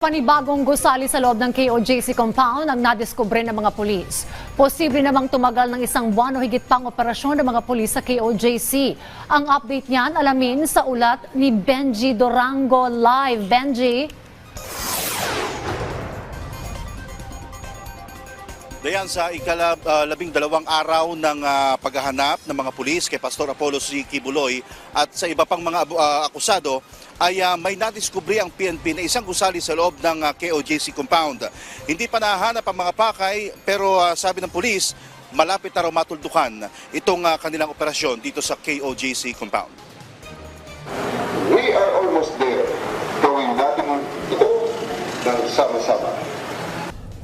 Panibagong gusali sa loob ng KOJC compound ang nadiskubre ng mga pulis. Posible namang tumagal ng isang buwan o higit pang operasyon ng mga pulis sa KOJC. Ang update niyan alamin sa ulat ni Benji Dorango Live. Benji? Dayan sa ikalabing dalawang araw ng ah, paghahanap ng mga pulis kay Pastor Apollo C. Kibuloy at sa iba pang mga ah, akusado ay ah, may nadiskubre ang PNP na isang gusali sa loob ng ah, KOJC compound. Hindi pa nahanap ang mga pakay pero ah, sabi ng pulis malapit na raw matuldukan itong ah, kanilang operasyon dito sa KOJC compound.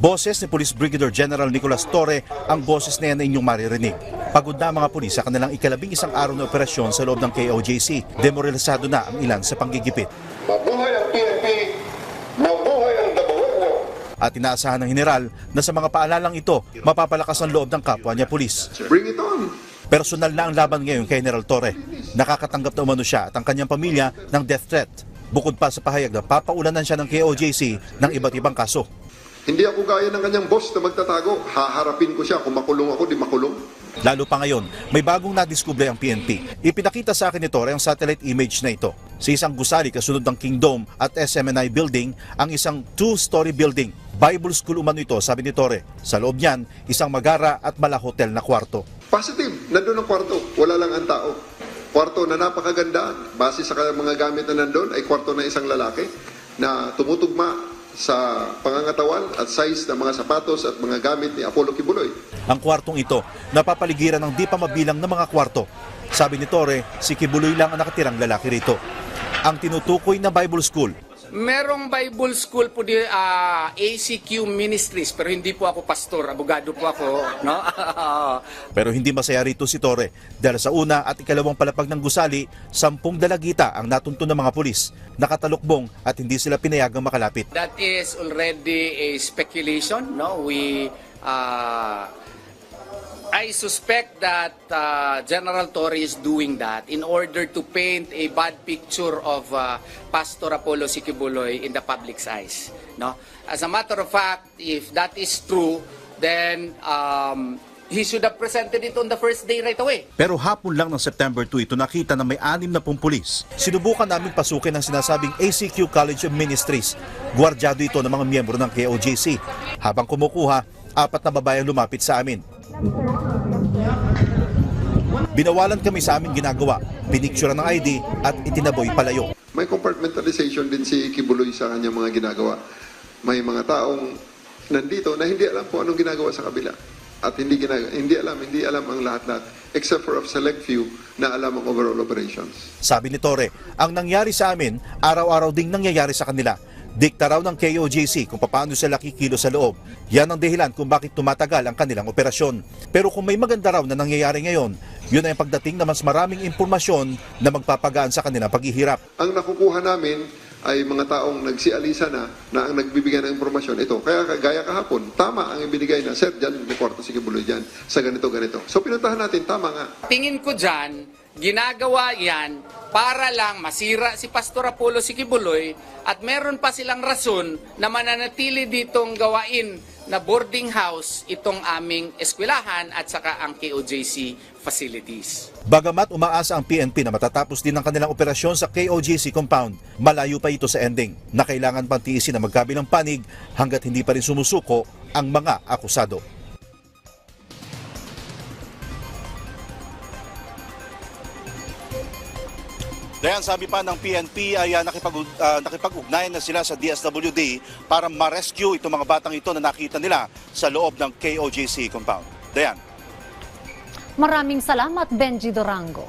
Boses ni Police Brigadier General Nicolas Torre ang boses na yan na inyong maririnig. Pagod na mga pulis sa kanilang ikalabing isang araw na operasyon sa loob ng KOJC. Demoralisado na ang ilan sa panggigipit. Mabuhay ang PNP, mabuhay ang Dabawenyo. At inaasahan ng general na sa mga paalalang ito, mapapalakas ang loob ng kapwa niya pulis. Bring it on. Personal na ang laban ngayon kay General Torre. Nakakatanggap na umano siya at ang kanyang pamilya ng death threat. Bukod pa sa pahayag na papaulanan siya ng KOJC ng iba't ibang kaso. Hindi ako gaya ng kanyang boss na magtatago. Haharapin ko siya. Kung makulong ako, di makulong. Lalo pa ngayon, may bagong nadiskubre ang PNP. Ipinakita sa akin ni Torre ang satellite image na ito. Sa isang gusali kasunod ng Kingdom at SMNI building, ang isang two-story building. Bible school umano ito, sabi ni Torre. Sa loob niyan, isang magara at mala hotel na kwarto. Positive. Nandun ang kwarto. Wala lang ang tao. Kwarto na napakaganda. Base sa mga gamit na nandun, ay kwarto ng isang lalaki na tumutugma sa pangangatawan at size ng mga sapatos at mga gamit ni Apollo Kibuloy. Ang kwartong ito, napapaligiran ng di pa mabilang na mga kwarto. Sabi ni Torre, si Kibuloy lang ang nakatirang lalaki rito. Ang tinutukoy na Bible School, Merong Bible School po di ah, ACQ Ministries pero hindi po ako pastor, abogado po ako, no? Pero hindi masaya rito si Torre dahil sa una at ikalawang palapag ng gusali, sampung dalagita ang natunto ng mga pulis, nakatalukbong at hindi sila pinayagang makalapit. That is already a speculation, no? We uh, I suspect that uh, General Torre is doing that in order to paint a bad picture of uh, Pastor Apollo Sikibuloy in the public's eyes. No? As a matter of fact, if that is true, then um, he should have presented it on the first day right away. Pero hapon lang ng September 2 ito nakita na may anim na pong pulis. Sinubukan namin pasukin ang sinasabing ACQ College of Ministries. Gwardyado ito ng mga miyembro ng KOJC. Habang kumukuha, apat na babae lumapit sa amin. Binawalan kami sa aming ginagawa, piniktura ng ID at itinaboy palayo. May compartmentalization din si Kibuloy sa kanyang mga ginagawa. May mga taong nandito na hindi alam po anong ginagawa sa kabila. At hindi, ginag- hindi alam, hindi alam ang lahat-lahat except for a select few na alam ang overall operations. Sabi ni Torre, ang nangyari sa amin, araw-araw ding nangyayari sa kanila. Dikta raw ng KOJC kung paano sila kikilo sa loob. Yan ang dahilan kung bakit tumatagal ang kanilang operasyon. Pero kung may maganda raw na nangyayari ngayon, yun ay ang pagdating na mas maraming impormasyon na magpapagaan sa kanilang paghihirap. Ang nakukuha namin ay mga taong nagsialisa na na ang nagbibigay ng impormasyon ito. Kaya gaya kahapon, tama ang ibinigay na, Sir, dyan, may kwarto si Kibuloy dyan, sa ganito, ganito. So pinuntahan natin, tama nga. Tingin ko dyan, ginagawa yan para lang masira si Pastor Apollo Sikibuloy at meron pa silang rason na mananatili ditong gawain na boarding house itong aming eskwelahan at saka ang KOJC facilities. Bagamat umaasa ang PNP na matatapos din ang kanilang operasyon sa KOJC compound, malayo pa ito sa ending na kailangan pang tiisin ang magkabilang panig hanggat hindi pa rin sumusuko ang mga akusado. Dayan, sabi pa ng PNP ay uh, nakipag, ah, nakipag-ugnayan na sila sa DSWD para ma-rescue itong mga batang ito na nakita nila sa loob ng KOJC compound. Dayan. Maraming salamat, Benji Dorango.